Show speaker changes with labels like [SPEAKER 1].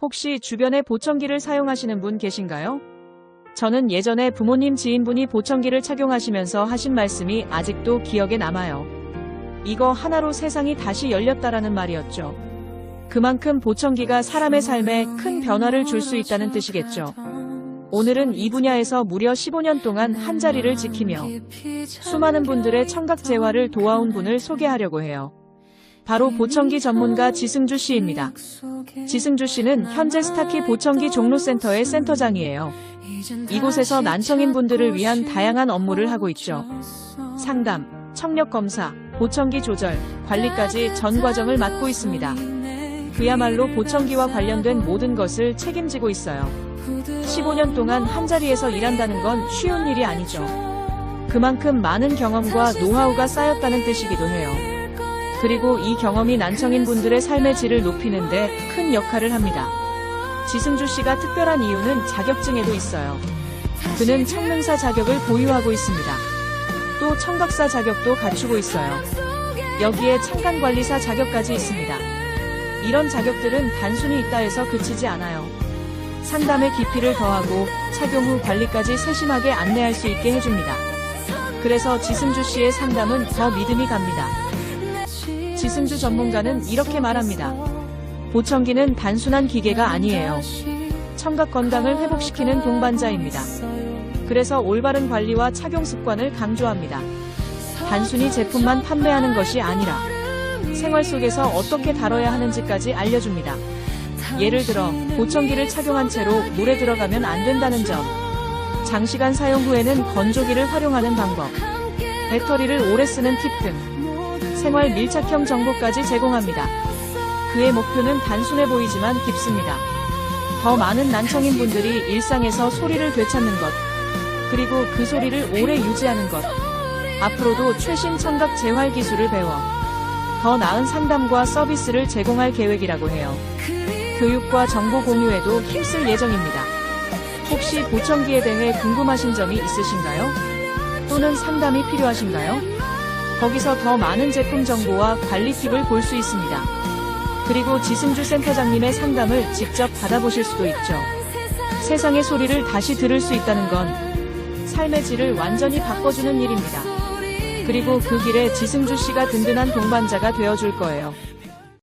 [SPEAKER 1] 혹시 주변에 보청기를 사용하시는 분 계신가요? 저는 예전에 부모님 지인분이 보청기를 착용하시면서 하신 말씀이 아직도 기억에 남아요. 이거 하나로 세상이 다시 열렸다라는 말이었죠. 그만큼 보청기가 사람의 삶에 큰 변화를 줄 수 있다는 뜻이겠죠. 오늘은 이 분야에서 무려 15년 동안 한 자리를 지키며 수많은 분들의 청각 재활을 도와온 분을 소개하려고 해요. 바로 보청기 전문가 지승주 씨입니다. 지승주 씨는 현재 스타키 보청기 종로센터의 센터장이에요. 이곳에서 난청인 분들을 위한 다양한 업무를 하고 있죠. 상담, 청력 검사, 보청기 조절, 관리까지 전 과정을 맡고 있습니다. 그야말로 보청기와 관련된 모든 것을 책임지고 있어요. 15년 동안 한자리에서 일한다는 건 쉬운 일이 아니죠. 그만큼 많은 경험과 노하우가 쌓였다는 뜻이기도 해요. 그리고 이 경험이 난청인 분들의 삶의 질을 높이는데 큰 역할을 합니다. 지승주 씨가 특별한 이유는 자격증에도 있어요. 그는 청능사 자격을 보유하고 있습니다. 또 청각사 자격도 갖추고 있어요. 여기에 창간관리사 자격까지 있습니다. 이런 자격들은 단순히 있다 해서 그치지 않아요. 상담의 깊이를 더하고 착용 후 관리까지 세심하게 안내할 수 있게 해줍니다. 그래서 지승주 씨의 상담은 더 믿음이 갑니다. 지승주 전문가는 이렇게 말합니다. 보청기는 단순한 기계가 아니에요. 청각 건강을 회복시키는 동반자입니다. 그래서 올바른 관리와 착용 습관을 강조합니다. 단순히 제품만 판매하는 것이 아니라 생활 속에서 어떻게 다뤄야 하는지까지 알려줍니다. 예를 들어 보청기를 착용한 채로 물에 들어가면 안 된다는 점, 장시간 사용 후에는 건조기를 활용하는 방법, 배터리를 오래 쓰는 팁 등 생활 밀착형 정보까지 제공합니다. 그의 목표는 단순해 보이지만 깊습니다. 더 많은 난청인 분들이 일상에서 소리를 되찾는 것, 그리고 그 소리를 오래 유지하는 것, 앞으로도 최신 청각 재활 기술을 배워 더 나은 상담과 서비스를 제공할 계획이라고 해요. 교육과 정보 공유에도 힘쓸 예정입니다. 혹시 보청기에 대해 궁금하신 점이 있으신가요? 또는 상담이 필요하신가요? 거기서 더 많은 제품 정보와 관리 팁을 볼 수 있습니다. 그리고 지승주 센터장님의 상담을 직접 받아보실 수도 있죠. 세상의 소리를 다시 들을 수 있다는 건 삶의 질을 완전히 바꿔주는 일입니다. 그리고 그 길에 지승주 씨가 든든한 동반자가 되어줄 거예요.